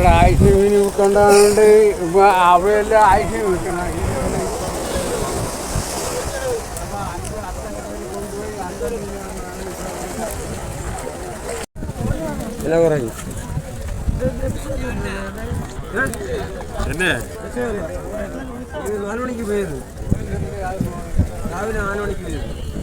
ഇവിടെ ആയിഷ് മീൻ വിൽക്കൊണ്ടാണ്ട് ഇപ്പൊ അവയെല്ലാം ആയിഷ് വിൽക്കണം. വില എന്നെ? നാല് മണിക്ക് പോയത്. രാവിലെ നാല് മണിക്ക് പോയത്.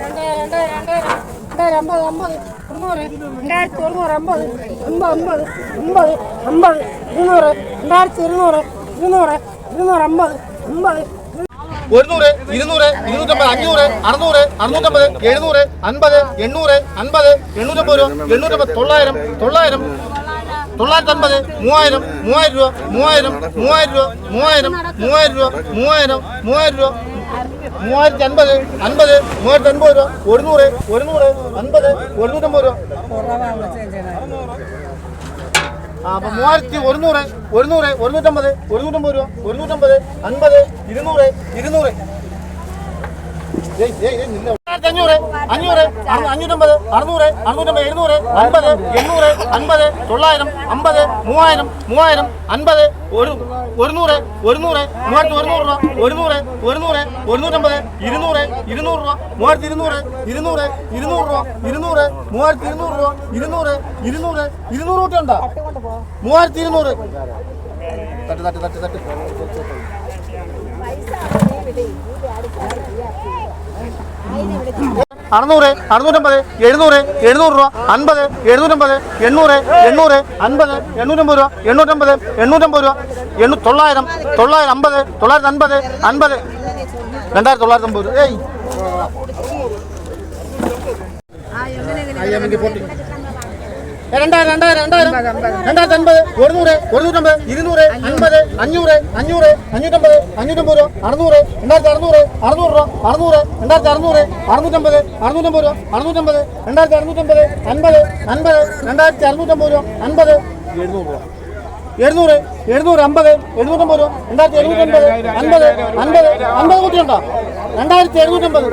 രണ്ട് രണ്ട് രണ്ട് രണ്ട് അമ്പത് അമ്പത് മുന്നൂറ് രണ്ടായിരത്തി ഒരുന്നൂറ് അമ്പത് അമ്പത് അമ്പത് അമ്പത് അമ്പത് ഇരുന്നൂറ് ഇരുന്നൂറ് അമ്പത് അമ്പത്. ഒരുന്നൂറ് ഇരുന്നൂറ് ഇരുന്നൂറ്റമ്പത് അഞ്ഞൂറ് അറുന്നൂറ് അറുന്നൂറ്റമ്പത് എഴുന്നൂറ് അൻപത് എണ്ണൂറ് അൻപത് എണ്ണൂറ്റമ്പത് രൂപ എണ്ണൂറ്റമ്പത് തൊള്ളായിരം തൊള്ളായിരം തൊള്ളായിരത്തി അൻപത് മൂവായിരം മൂവായിരം രൂപ മൂവായിരം മൂവായിരം രൂപ മൂവായിരം മൂവായിരം രൂപ മൂവായിരം രൂപ മൂവായിരത്തി അൻപത് അൻപത് മൂവായിരത്തി അൻപത് രൂപ. ഒരുന്നൂറ് ഒരുന്നൂറ് അൻപത് ഒരുന്നൂറ്റമ്പത് രൂപ. ആ അപ്പൊ മൂവായിരത്തി ഒരുന്നൂറ് ഒരുന്നൂറ് ഒരുന്നൂറ്റമ്പത് ഒരുന്നൂറ്റമ്പത് രൂപ ഒരുന്നൂറ്റമ്പത് അൻപത് ഇരുന്നൂറ് ഇരുന്നൂറ്. അഞ്ഞൂറ് അഞ്ഞൂറ് അഞ്ഞൂറ്റമ്പത് അറുന്നൂറ് അറുന്നൂറ്റമ്പത് എഴുന്നൂറ് അൻപത് എണ്ണൂറ് അൻപത് തൊള്ളായിരം അമ്പത് മൂവായിരം മൂവായിരം അൻപത് ഒരു ഒരുന്നൂറ് ഒരുന്നൂറ് മൂവായിരത്തി ഒരുന്നൂറ് രൂപ ഒരുന്നൂറ് ഒരുന്നൂറ് ഒരുന്നൂറ്റമ്പത് ഇരുന്നൂറ് ഇരുന്നൂറ് രൂപ മൂവായിരത്തി ഇരുന്നൂറ് ഇരുന്നൂറ് ഇരുന്നൂറ് രൂപ ഇരുന്നൂറ് മൂവായിരത്തി ഇരുന്നൂറ് രൂപ ഇരുന്നൂറ് ഇരുന്നൂറ് ഇരുന്നൂറ് കൂട്ടി ഉണ്ടോ മൂവായിരത്തി ഇരുന്നൂറ്. തട്ട് തട്ട് തട്ട് തട്ട്. അറുന്നൂറ് അറുന്നൂറ്റമ്പത് എഴുന്നൂറ് എഴുന്നൂറ് രൂപ അൻപത് എഴുന്നൂറ്റമ്പത് എണ്ണൂറ് എണ്ണൂറ് അൻപത് എണ്ണൂറ്റമ്പത് രൂപ എണ്ണൂറ്റമ്പത് എണ്ണൂറ്റമ്പത് രൂപ എണ്ണൂ തൊള്ളായിരം തൊള്ളായിരം അമ്പത് തൊള്ളായിരത്തി അൻപത് അൻപത്. രണ്ടായിരത്തി തൊള്ളായിരത്തി അമ്പത് രൂപ. ഏയ്. രണ്ടായിരം രണ്ടായിരം രണ്ടായിരം. രണ്ടായിരത്തി അൻപത് ഒരുന്നൂറ് ഒരുന്നൂറ്റമ്പത് ഇരുന്നൂറ് അൻപത് അഞ്ഞൂറ് അഞ്ഞൂറ് അഞ്ഞൂറ്റമ്പത് അഞ്ഞൂറ്റമ്പത് രൂപ അറുന്നൂറ് രണ്ടായിരത്തി അറുന്നൂറ് അറുന്നൂറ് രൂപ അറുന്നൂറ് രണ്ടായിരത്തി അറുന്നൂറ് അറുന്നൂറ്റമ്പത് അറുന്നൂറ്റമ്പത് രൂപ അറുന്നൂറ്റമ്പത് രണ്ടായിരത്തി അറുന്നൂറ്റമ്പത് അൻപത് അൻപത് രണ്ടായിരത്തി അറുന്നൂറ്റമ്പത് രൂപ അൻപത്. എഴുന്നൂറ് രൂപ. എഴുന്നൂറ് എഴുന്നൂറ് അമ്പത് എഴുന്നൂറ്റമ്പത് രൂപ രണ്ടായിരത്തി എഴുന്നൂറ്റമ്പത് അൻപത് അൻപത് അൻപത് കുട്ടിയുണ്ടോ രണ്ടായിരത്തി എഴുന്നൂറ്റമ്പത്.